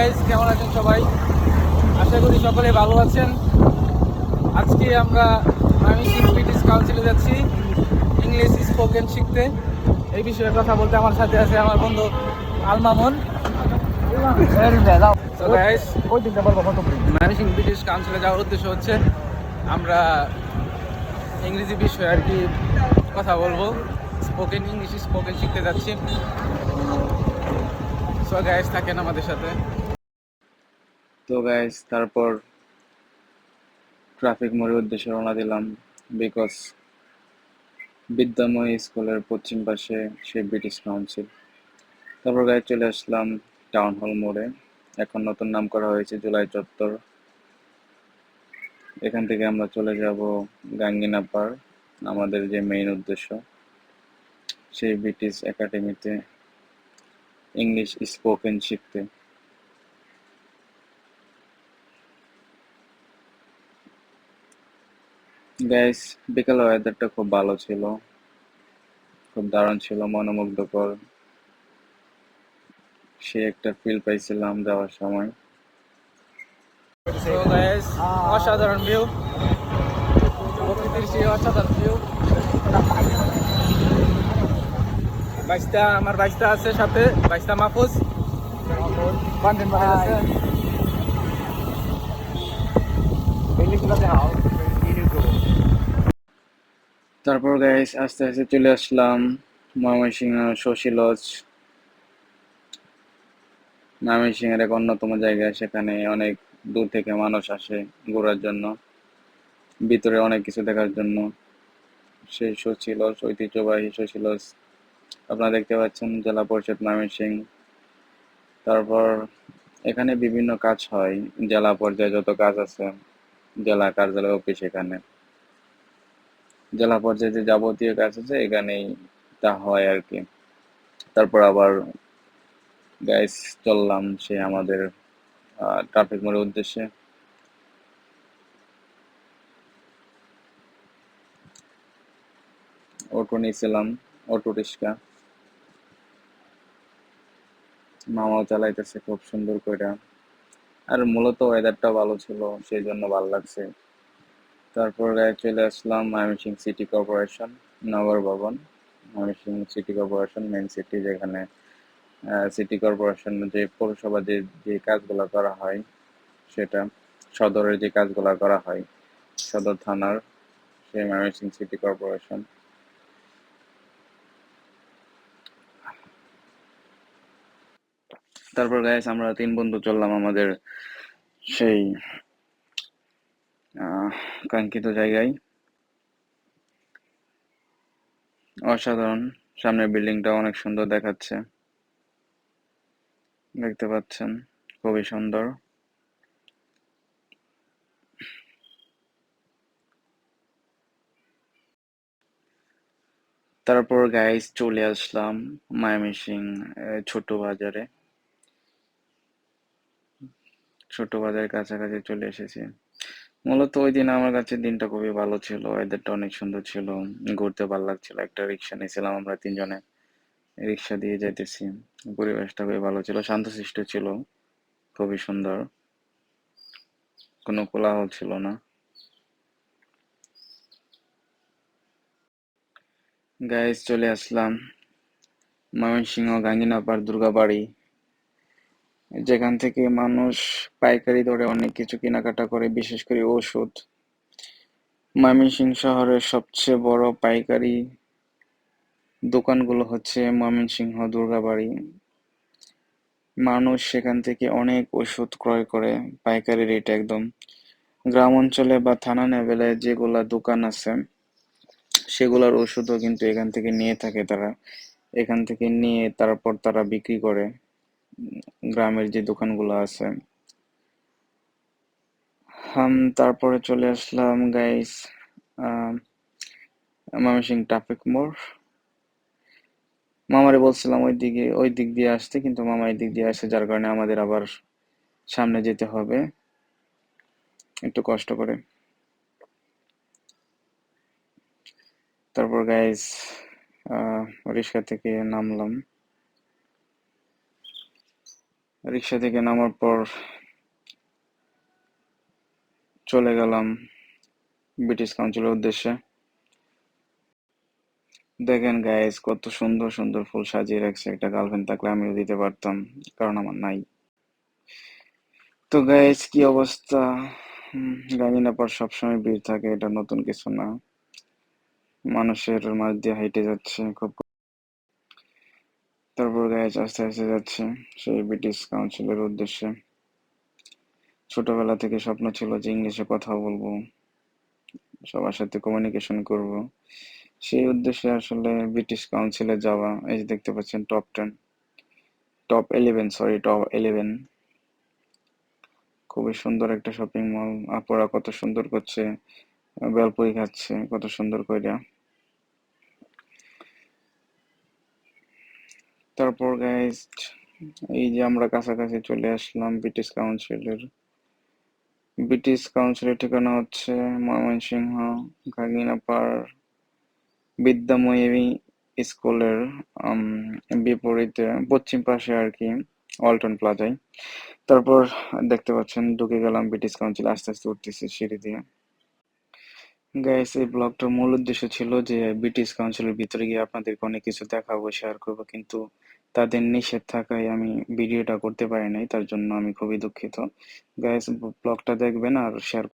Guys কেমন আছেন সবাই? আশা করি সকলে ভালো আছেন। আজকে আমরা আমি ব্রিটিশ কাউন্সিলে যাচ্ছি ইংলিশ স্পোকেন শিখতে। এই বিষয়ে কথা বলতে আমার সাথে আছে আমার বন্ধু আলমামুন ম্যানেজিং ব্রিটিশ কাউন্সিলে যাওয়ার উদ্দেশ্য হচ্ছে, আমরা ইংরেজি বিষয়ে আর কি কথা বলব। স্পোকেন ইংলিশ স্পোকেন শিখতে যাচ্ছি। সো গাইজ থাকেন আমাদের সাথে। তো গাইজ তারপর ট্রাফিক মোড়ের উদ্দেশ্যে রওনা দিলাম বিকজ বিদ্যাময় স্কুলের পশ্চিম পাশে সেই ব্রিটিশ কাউন্সিল তারপর গায়ে চলে আসলাম টাউন হল মোড়ে এখন নতুন নাম করা হয়েছে জুলাই চত্বর। এখান থেকে আমরা চলে যাব গাঙ্গিনা পার আমাদের যে মেইন উদ্দেশ্য। সেই ব্রিটিশ একাডেমিতে ইংলিশ স্পোকেন শিখতে। গাইস বিকাল ওয়েদারটা খুব ভালো ছিল। খুব দারুণ ছিল মনোমুগ্ধকর। সে একটা ফিল পাইছিলাম যাওয়ার সময়। অসাধারণ ভিউ প্রকৃতির সেই অসাধারণ ভিউ বাইশটা আমার বাইশটা আছে সাথে। বাইশটা মাহফুজ। আছে। তারপর গাইস আস্তে আস্তে চলে আসলাম ময়মনসিংহ শশী লজ ময়মনসিংহের এক অন্যতম জায়গা, সেখানে অনেক দূর থেকে মানুষ আসে ঘোরার জন্য। ভিতরে অনেক কিছু দেখার জন্য। সেই শশী লজ ঐতিহ্যবাহী শশী লজ আপনারা দেখতে পাচ্ছেন জেলা পরিষদ ময়মনসিংহ। তারপর এখানে বিভিন্ন কাজ হয়, জেলা পর্যায়ে যত কাজ আছে, জেলা কার্যালয়, অফিস এখানে। জেলা পর্যায়ে যে যাবতীয় কাজ আছে, এখানেই তা হয় আর কি। তারপর আবার গাইস চললাম সে আমাদের ট্রাফিক মোড়ের উদ্দেশ্যে। অটো নিয়েছিলাম, অটো রিক্সা। মামাও চালাইতেছে খুব সুন্দর করে আর মূলত ওয়েদারটা ভালো ছিল, সেই জন্য ভালো লাগছে। তারপর গায়ে চলে আসলাম ময়মনসিং সিটি কর্পোরেশন, নগর ভবন। Mymensingh city corporation main city যেখানে সিটি কর্পোরেশন যে পৌরসভা যে যে কাজগুলো করা হয়, সেটা সদরের যে কাজগুলো করা হয়, সদর থানার সেই ময়মনসিং সিটি কর্পোরেশন। তারপর গাইস আমরা তিন বন্ধু চললাম আমাদের সেই কাঙ্ক্ষিত জায়গায়। অসাধারণ। সামনের বিল্ডিংটা অনেক সুন্দর দেখাচ্ছে। দেখতে পাচ্ছেন, খুবই সুন্দর। তারপর গাইস চলে আসলাম মায়ামিসিং ছোট বাজারে। ছোট বাজারের কাছাকাছি চলে এসেছি। মূলত ওই দিন আমার কাছে দিনটা খুবই ভালো ছিল। ওয়েদারটা অনেক সুন্দর ছিল, ঘুরতে ভালো লাগছিল। একটা রিক্সা নিয়েছিলাম আমরা তিনজনে। রিক্সা দিয়ে যাইতেছি। পরিবেশটা খুবই ভালো ছিল, শান্তশিষ্ট ছিল, খুবই সুন্দর। কোনো কোলাহল ছিল না। গাইস চলে আসলাম। ময়মনসিংহ, গাঙ্গিনাপাড়, দুর্গাবাড়ি। যেখান থেকে মানুষ পাইকারি দরে অনেক কিছু কেনাকাটা করে, বিশেষ করে ওষুধ। ময়মনসিংহ শহরের সবচেয়ে বড় পাইকারি দোকানগুলো হচ্ছে ময়মনসিংহ, দুর্গাবাড়ি। মানুষ সেখান থেকে অনেক ওষুধ ক্রয় করে, পাইকারি রেট একদম। গ্রাম অঞ্চলে বা থানা লেভেলে যেগুলা দোকান আছে, সেগুলোর ওষুধও কিন্তু এখান থেকে নিয়ে থাকে তারা। এখান থেকে নিয়ে তারপর তারা বিক্রি করে। গ্রামের যে দোকানগুলো আছে। হাম, তারপরে চলে আসলাম গাইস ময়মনসিংহ ট্রাফিক মোড় মামারে বলছিলাম ওই দিকে, ওই দিক দিয়ে আসতে, কিন্তু মামা এই দিক দিয়ে আসে, যার কারণে আমাদের আবার সামনে যেতে হবে। একটু কষ্ট করে। তারপর গাইস রিক্সা থেকে নামলাম। রিক্সা থেকে নামার পর চলে গেলাম ব্রিটিশ কাউন্সিলের উদ্দেশ্যে। দেখেন গাইস কত সুন্দর সুন্দর ফুল সাজিয়ে রাখছে। একটা গার্লফ্রেন্ড থাকলে আমিও দিতে পারতাম, কারণ আমার নাই। তো গাইস কি অবস্থা? গাঙ্গিনা পর সবসময় ভিড় থাকে, এটা নতুন কিছু না। মানুষের মাঝ দিয়ে হাইটে যাচ্ছে, খুব তারপর গাইস আস্তে আস্তে যাচ্ছে সেই ব্রিটিশ কাউন্সিলের উদ্দেশ্যে। ছোটবেলা থেকে স্বপ্ন ছিল যে ইংলিশে কথা বলব, সবার সাথে কমিউনিকেশন করব। সেই উদ্দেশ্যে আসলে ব্রিটিশ কাউন্সিলে যাওয়া, এই যে দেখতে পাচ্ছেন top ten top eleven sorry top eleven খুবই সুন্দর একটা শপিং মল আপুরা কত সুন্দর করছে বেলপুরি খাচ্ছে, কত সুন্দর কইরা। তারপর গাইজ এই যে আমরা কাছাকাছি চলে আসলাম ব্রিটিশ কাউন্সিলের ব্রিটিশ কাউন্সিলের ঠিকানা হচ্ছে ময়মনসিংহ গাগিনাপাড় বিদ্যাময়ী স্কুলের বিপরীতে, পশ্চিম পাশে আর কি ওয়ালটন প্লাজায় তারপর দেখতে পাচ্ছেন, ঢুকে গেলাম ব্রিটিশ কাউন্সিল আস্তে আস্তে উঠতেছি সিঁড়ি দিয়ে। গাইস এই ব্লগটার মূল উদ্দেশ্য ছিল যে ব্রিটিশ কাউন্সিলের ভিতরে গিয়ে আপনাদেরকে অনেক কিছু দেখাবো শেয়ার করব, কিন্তু তাদের নিষেধ থাকায় আমি ভিডিওটা করতে পারি নাই, তার জন্য আমি খুবই দুঃখিত। গাইস ব্লগটা দেখবেন আর শেয়ার